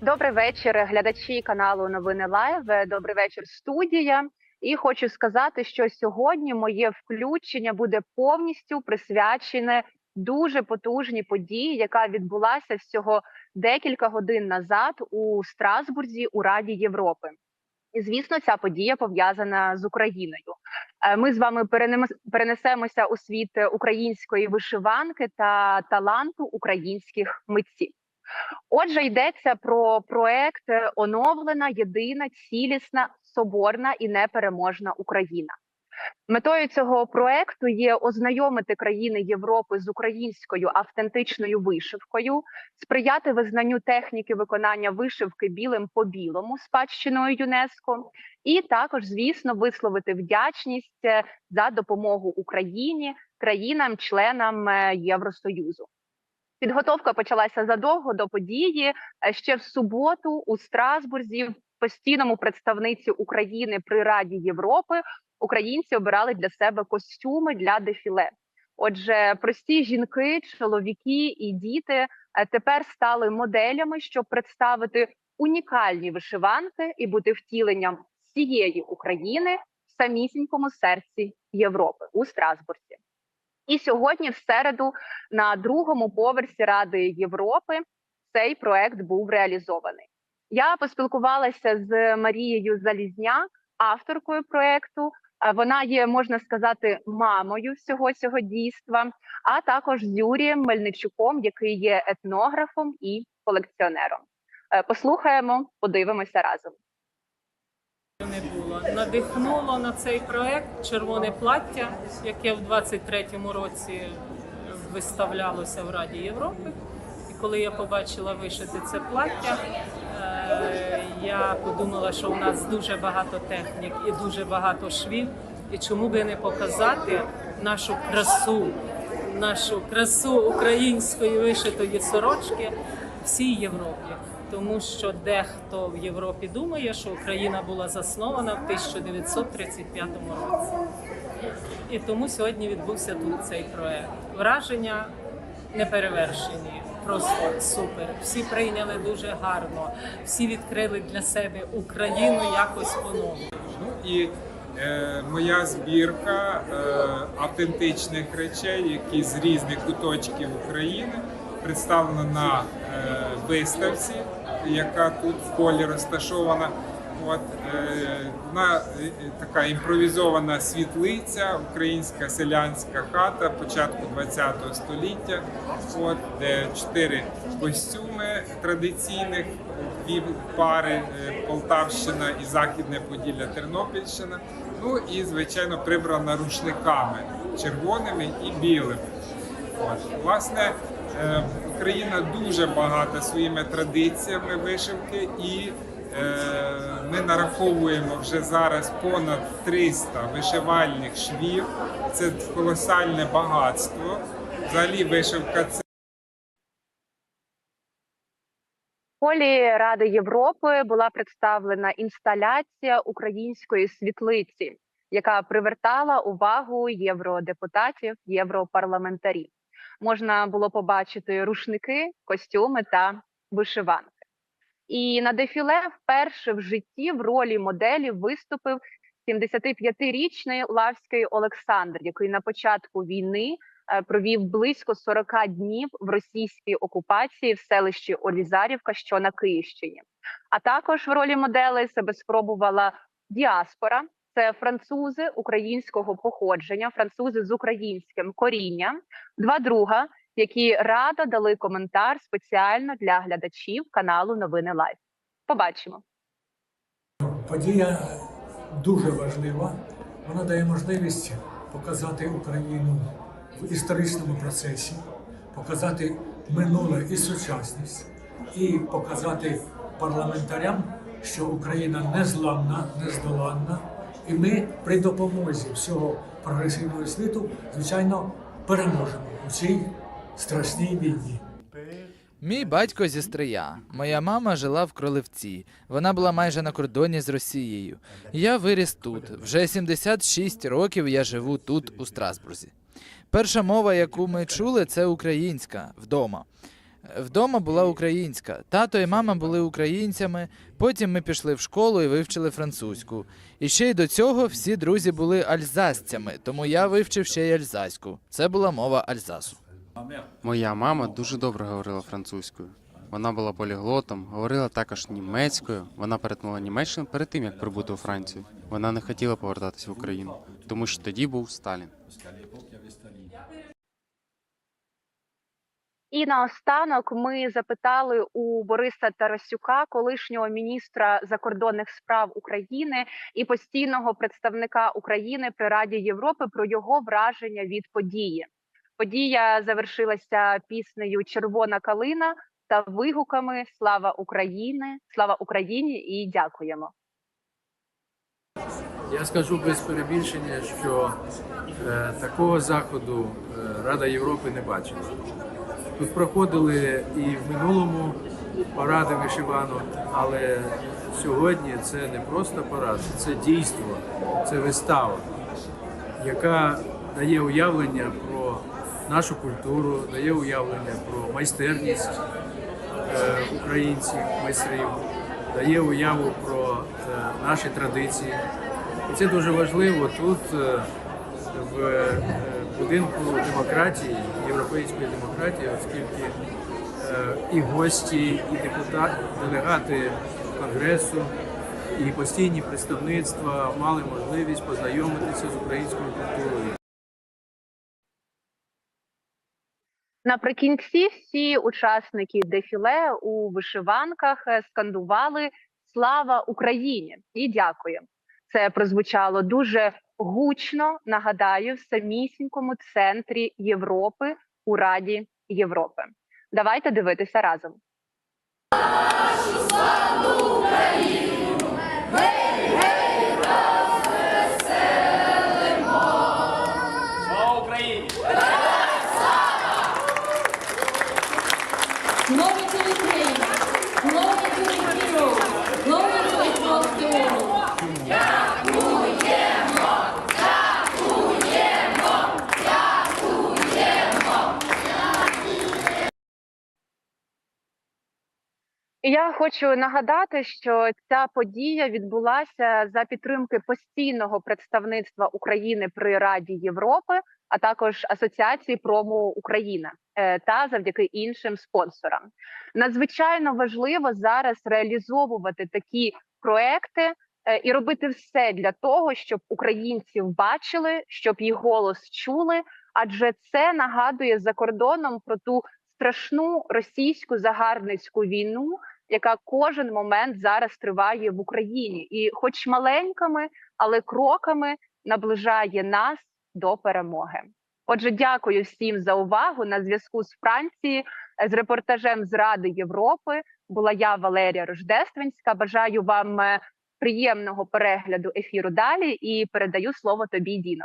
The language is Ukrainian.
Добрий вечір, глядачі каналу Новини Лайв. Добрий вечір, студія. І хочу сказати, що сьогодні моє включення буде повністю присвячене дуже потужній події, яка відбулася всього декілька годин назад у Страсбурзі у Раді Європи. І звісно, ця подія пов'язана з Україною. Е, Ми з вами перенесемося у світ української вишиванки та таланту українських митців. Отже, йдеться про проект е, оновлена, єдина, цілісна, соборна і непереможна Україна. Метою цього проекту є ознайомити країни Європи з українською автентичною вишивкою, сприяти визнанню техніки виконання вишивки білим по білому спадщиною ЮНЕСКО, і також, звісно, висловити вдячність е, за допомогу Україні, країнам-членам е, Євросоюзу. Підготовка почалася задовго до події. Е, Ще в суботу у Страсбурзі, в постійному представниці України при Раді Європи, українці обирали для себе костюми для дефіле. Отже, прості жінки, чоловіки і діти е, тепер стали моделями, щоб представити унікальні вишиванки і бути втіленням всієї України в самісінькому серці Європи у Страсбурзі. І сьогодні, в середу, на другому поверсі Ради Європи цей проект був реалізований. Я поспілкувалася з Марією Залізняк, авторкою проекту. Е, Вона є, можна сказати, мамою всього цього дійства, а також з Юрієм Мельничуком, який є етнографом і колекціонером. Е, Послухаємо, подивимося разом. Не було. Надихнуло на цей проект червоне плаття, яке в 23-му році виставлялося в Раді Європи. І коли я побачила вишити це плаття, е, я подумала, що у нас дуже багато технік і дуже багато швів. І чому би не показати нашу красу, нашу красу української вишитої сорочки всій Європі. Тому що дехто в Європі думає, що Україна була заснована в 1935 році. І тому сьогодні відбувся тут цей проект. Враження неперевершені, просто супер. Всі прийняли дуже гарно, всі відкрили для себе Україну якось по-новому. Ну і е, моя збірка е, автентичних речей, які з різних куточків України представлена на е, виставці, яка тут в полі розташована. От е, вона е, така імпровізована світлиця, українська селянська хата початку ХХ століття. От де чотири костюми традиційних, дві пари е, Полтавщина і Західне Поділля Тернопільщина. Ну і звичайно прибрана рушниками червоними і білими. От, власне, е, Україна дуже багата своїми традиціями вишивки, і е, ми нараховуємо вже зараз понад 300 вишивальних швів. Це колосальне багатство. Взагалі, вишивка це. Полі Ради Європи була представлена інсталяція української світлиці, яка привертала увагу євродепутатів, європарламентарів. Можна було побачити рушники, костюми та вишиванки. І на дефіле вперше в житті в ролі моделі виступив 75-річний Лавський Олександр, який на початку війни е, провів близько 40 днів в російській окупації в селищі Олізарівка, що на Київщині. А також в ролі моделей себе спробувала діаспора. Це французи українського походження, французи з українським корінням, два друга, які радо дали коментар спеціально для глядачів каналу Новини Лайф. Побачимо. Подія дуже важлива. Вона дає можливість показати Україну в історичному процесі, показати минуле і сучасність, і показати парламентарям, що Україна незламна, нездоланна, і ми при допомозі всього прогресивного світу, звичайно, переможемо у цій страшній війні. Мій батько зі Стрия. Моя мама жила в Кроливці. Вона була майже на кордоні з Росією. Я виріс тут. Вже 76 років я живу тут, у Страсбурзі. Перша мова, яку ми чули, це українська вдома. Вдома була українська. Тато і мама були українцями. Потім ми пішли в школу і вивчили французьку. І ще й до цього всі друзі були альзасцями, тому я вивчив ще й альзаську. Це була мова Альзасу. Моя мама дуже добре говорила французькою. Вона була поліглотом, говорила також німецькою. Вона перетнула Німеччину перед тим, як прибути у Францію. Вона не хотіла повертатися в Україну, тому що тоді був Сталін. І наостанок ми запитали у Бориса Тарасюка, колишнього міністра закордонних справ України і постійного представника України при Раді Європи про його враження від події. Подія завершилася піснею Червона калина та вигуками Слава Україні! Слава Україні і дякуємо. Я скажу без перебільшення, що е, такого заходу е, Рада Європи не бачила. Тут проходили і в минулому паради вишиванок, але сьогодні це не просто парад, це дійство, це вистава, яка дає уявлення про нашу культуру, дає уявлення про майстерність е, українців, майстрів, дає уяву про е, наші традиції. І це дуже важливо тут, е, в будинку демократії, європейської демократії, оскільки е, і гості, і депутати, делегати конгресу, і постійні представництва мали можливість познайомитися з українською культурою. Наприкінці всі учасники дефіле у вишиванках е, скандували Слава Україні і дякую. Це прозвучало дуже гучно. Нагадаю, в самісінькому центрі Європи у Раді Європи. Давайте дивитися разом. Glory Я хочу нагадати, що ця подія відбулася за підтримки постійного представництва України при Раді Європи, а також Асоціації Промо Україна е, та завдяки іншим спонсорам. Надзвичайно важливо зараз реалізовувати такі проекти е, і робити все для того, щоб українців бачили, щоб їх голос чули, адже це нагадує за кордоном про ту страшну російську загарбницьку війну, яка кожен момент зараз триває в Україні, і, хоч маленькими, але кроками наближає нас до перемоги. Отже, дякую всім за увагу. На зв'язку з Франції з репортажем з Ради Європи була я Валерія Рождественська. Бажаю вам е, приємного перегляду ефіру далі і передаю слово тобі, Діно.